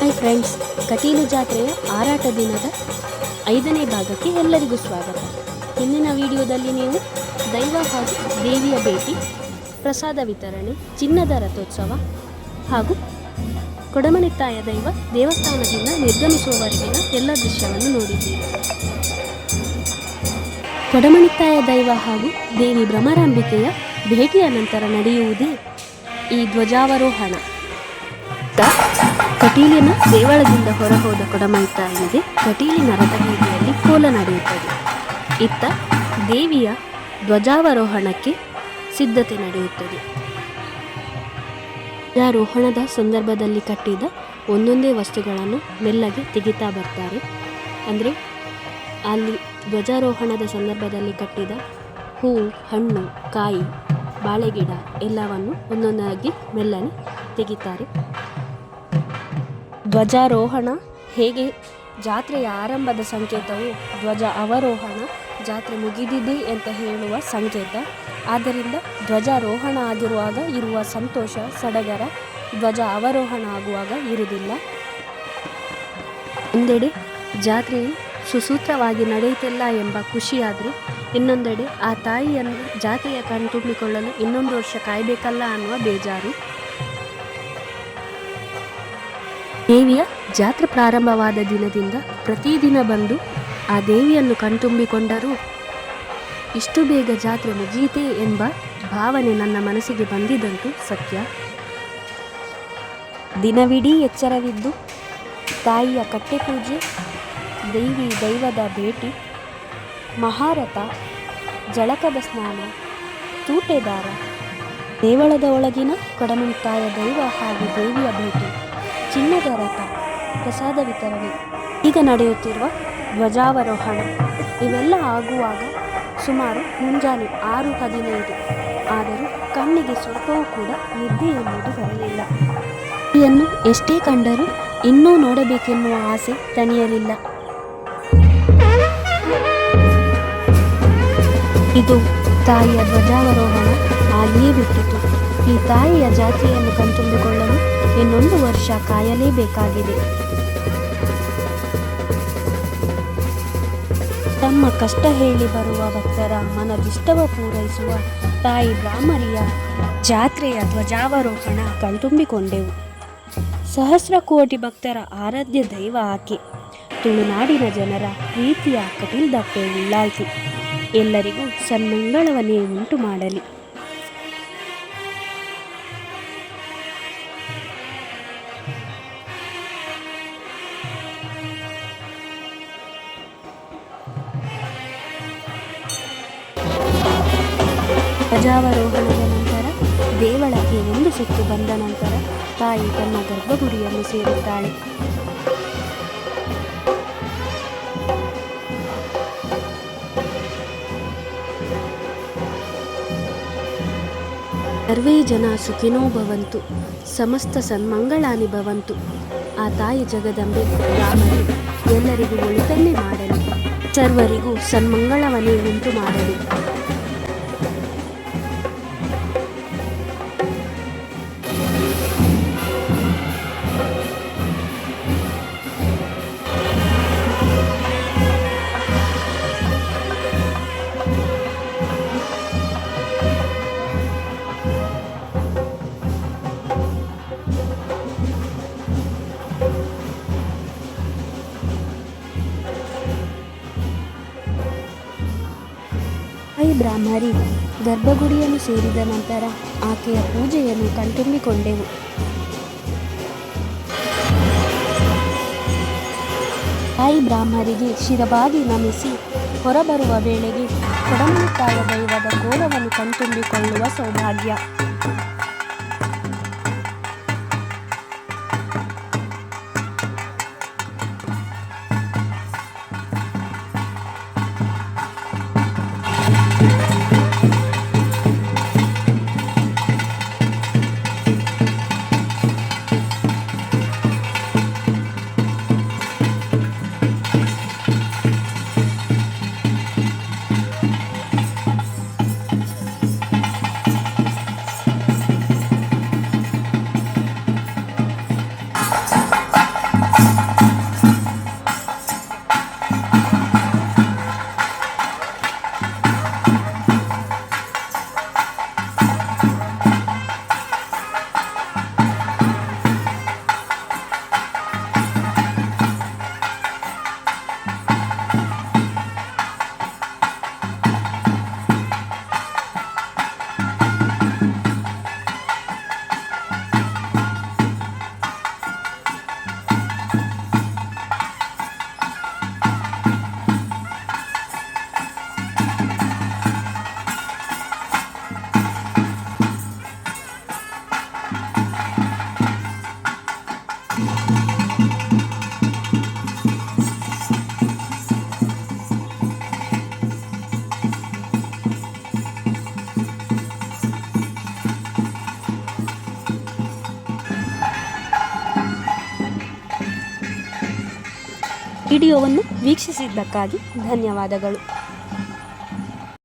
Hi friends Kateel ಜಾತ್ರೆಯ ಆರಾಟ ದಿನದ ಐದನೇ ಭಾಗಕ್ಕೆ ಎಲ್ಲರಿಗೂ ಸ್ವಾಗತ. ಹಿಂದಿನ ವಿಡಿಯೋದಲ್ಲಿ ನೀವು ದೈವ ಹಾಗೂ ದೇವಿಯ ಭೇಟಿ, ಪ್ರಸಾದ ವಿತರಣೆ, ಚಿನ್ನದ ರಥೋತ್ಸವ ಹಾಗೂ ಕೊಡಮನೆತ್ತಾಯ ದೈವ ದೇವಸ್ಥಾನದಿಂದ ನಿರ್ಗಮಿಸುವವರೆಗಿನ ಎಲ್ಲ ದೃಶ್ಯವನ್ನು ನೋಡಿದ್ದೀರಿ. ಕೊಡಮನಿತ್ತಾಯ ದೈವ ಹಾಗೂ ದೇವಿ ಭ್ರಮರಾಂಬಿಕೆಯ ಭೇಟಿಯ ನಂತರ ನಡೆಯುವುದೇ ಈ ಧ್ವಜಾವರೋಹಣ ಕಟೀಲಿನ ದೇವಳದಿಂದ ಹೊರಹೋದ ಕೊಡಮೈತಾಯಿಗೆ ಕಟೀಲಿನ ರಥಬೀದಿಯಲ್ಲಿ ಕೋಲ ನಡೆಯುತ್ತದೆ. ಇತ್ತ ದೇವಿಯ ಧ್ವಜಾವರೋಹಣಕ್ಕೆ ಸಿದ್ಧತೆ ನಡೆಯುತ್ತದೆ. ಧ್ವಜಾರೋಹಣದ ಸಂದರ್ಭದಲ್ಲಿ ಕಟ್ಟಿದ ಒಂದೊಂದೇ ವಸ್ತುಗಳನ್ನು ಮೆಲ್ಲಗೆ ತೆಗಿತಾ ಬರ್ತಾರೆ. ಅಂದರೆ ಅಲ್ಲಿ ಧ್ವಜಾರೋಹಣದ ಸಂದರ್ಭದಲ್ಲಿ ಕಟ್ಟಿದ ಹೂವು ಹಣ್ಣು, ಕಾಯಿ, ಬಾಳೆಗಿಡ ಎಲ್ಲವನ್ನು ಒಂದೊಂದಾಗಿ ಮೆಲ್ಲನೆ ತೆಗಿತಾರೆ. ಧ್ವಜಾರೋಹಣ ಹೇಗೆ? ಜಾತ್ರೆಯ ಆರಂಭದ ಸಂಕೇತವು ಧ್ವಜ ಅವರೋಹಣ, ಜಾತ್ರೆ ಮುಗಿದಿದೆ ಅಂತ ಹೇಳುವ ಸಂಕೇತ. ಆದ್ದರಿಂದ ಧ್ವಜಾರೋಹಣ ಆಗಿರುವಾಗ ಇರುವ ಸಂತೋಷ, ಸಡಗರ, ಧ್ವಜ ಅವರೋಹಣ ಆಗುವಾಗ ಇರುವುದಿಲ್ಲ. ಒಂದೆಡೆ ಜಾತ್ರೆಯು ಸುಸೂತ್ರವಾಗಿ ನಡೆಯುತ್ತಿಲ್ಲ ಎಂಬ ಖುಷಿಯಾದರೆ ಇನ್ನೊಂದೆಡೆ ಆ ತಾಯಿಯನ್ನು ಜಾತ್ರೆಯ ಕಣ್ತುಂಬಿಕೊಳ್ಳಲು ಇನ್ನೊಂದು ವರ್ಷ ಕಾಯಬೇಕಲ್ಲ ಅನ್ನುವ ಬೇಜಾರು. ದೇವಿಯ ಜಾತ್ರೆ ಪ್ರಾರಂಭವಾದ ದಿನದಿಂದ ಪ್ರತಿದಿನ ಬಂದು ಆ ದೇವಿಯನ್ನು ಕಣ್ತುಂಬಿಕೊಂಡರೂ. ಇಷ್ಟು ಬೇಗ ಜಾತ್ರೆ ಮುಗಿಯಿತೇ ಎಂಬ ಭಾವನೆ ನನ್ನ ಮನಸ್ಸಿಗೆ ಬಂದಿದ್ದಂತು ಸತ್ಯ. ದಿನವಿಡೀ ಎಚ್ಚರವಿದ್ದು ತಾಯಿಯ ಕಟ್ಟೆ ಪೂಜೆ ದೇವಿ ದೈವದ ಭೇಟಿ, ಮಹಾರಥ, ಜಳಕದ ಸ್ನಾನ, ತೂಟೆದಾರ, ದೇವಳದ ಒಳಗಿನ ಕಡಮಂತಾಯ ದೈವ ಹಾಗೂ ದೇವಿಯ ಭೇಟಿ. ಚಿನ್ನದ ರಥ ಪ್ರಸಾದ ವಿತರಣೆ ಈಗ ನಡೆಯುತ್ತಿರುವ ಧ್ವಜಾವರೋಹಣ ಇವೆಲ್ಲ ಆಗುವಾಗ ಸುಮಾರು ಮುಂಜಾನೆ ಆರು ಹದಿನೈದು. ಆದರೂ ಕಣ್ಣಿಗೆ ಸ್ವಲ್ಪವೂ ಕೂಡ ನಿದ್ದೆ ಎಂಬುದು ಬರಲಿಲ್ಲ. ಇದನ್ನು ಎಷ್ಟೇ ಕಂಡರೂ ಇನ್ನೂ ನೋಡಬೇಕೆನ್ನುವ ಆಸೆ ತಣಿಯಲಿಲ್ಲ. ಇದು ತಾಯಿಯ ಧ್ವಜಾವರೋಹಣ ಆಗಿಯೇ ಬಿಟ್ಟಿತು. ಈ ತಾಯಿಯ ಜಾತಿಯನ್ನು ಕಣ್ತುಂಬಿಕೊಳ್ಳಲು ಇನ್ನೊಂದು ವರ್ಷ ಕಾಯಲೇಬೇಕಾಗಿದೆ. ತಮ್ಮ ಕಷ್ಟ ಹೇಳಿ ಬರುವ ಭಕ್ತರ ಮನದಿಷ್ಟವ ಪೂರೈಸುವ ತಾಯಿ ಬ್ರಾಹ್ಮರಿಯ ಜಾತ್ರೆಯ ಧ್ವಜಾವರೋಹಣ ಕಣ್ತುಂಬಿಕೊಂಡೆವು. ಸಹಸ್ರ ಕೋಟಿ ಭಕ್ತರ ಆರಾಧ್ಯ ದೈವ ಆಕೆ. ತುಳುನಾಡಿನ ಜನರ ಪ್ರೀತಿಯ ಕಟೀಲ್ದಪ್ಪೆ ಉಳ್ಳಾಲ್ತಿ ಎಲ್ಲರಿಗೂ ಸನ್ಮಂಗಳವನ್ನೇ ಉಂಟು ಮಾಡಲಿ ಧ್ವಜಾವರೋಹಣದ ನಂತರ ದೇವಳಕ್ಕೆ ಒಂದು ಸುತ್ತು ಬಂದ ನಂತರ ತಾಯಿ ತನ್ನ ಗರ್ಭಗುಡಿಯನ್ನು ಸೇರುತ್ತಾಳೆ. ಸರ್ವೇ ಜನ ಸುಖಿನೋ ಭವಂತು, ಸಮಸ್ತ ಸನ್ಮಂಗಳಾನಿ ಭವಂತು. ಆ ತಾಯಿ ಜಗದಂಬೆ, ರಾಮನು ಎಲ್ಲರಿಗೂ ಒಳಿತನ್ನೇ ಮಾಡಲಿ, ಸರ್ವರಿಗೂ ಸನ್ಮಂಗಳವನ್ನೇ ಉಂಟು ಮಾಡಲಿ ಬ್ರಾಹ್ಮರಿ ಗರ್ಭಗುಡಿಯನ್ನು ಸೇರಿದ ನಂತರ ಆಕೆಯ ಪೂಜೆಯನ್ನು ಕಣ್ತುಂಬಿಕೊಂಡೆವು. ತಾಯಿ ಬ್ರಾಹ್ಮರಿಗೆ ಶಿರಬಾಗಿ ನಮಿಸಿ ಹೊರಬರುವ ವೇಳೆಗೆ ಕೊಡಮನಿತ್ತಾಯ ದೈವದ ಕೋಲವನ್ನು ಕಣ್ತುಂಬಿಕೊಳ್ಳುವ ಸೌಭಾಗ್ಯ. ವಿಡಿಯೋವನ್ನು ವೀಕ್ಷಿಸಿದ್ದಕ್ಕಾಗಿ ಧನ್ಯವಾದಗಳು.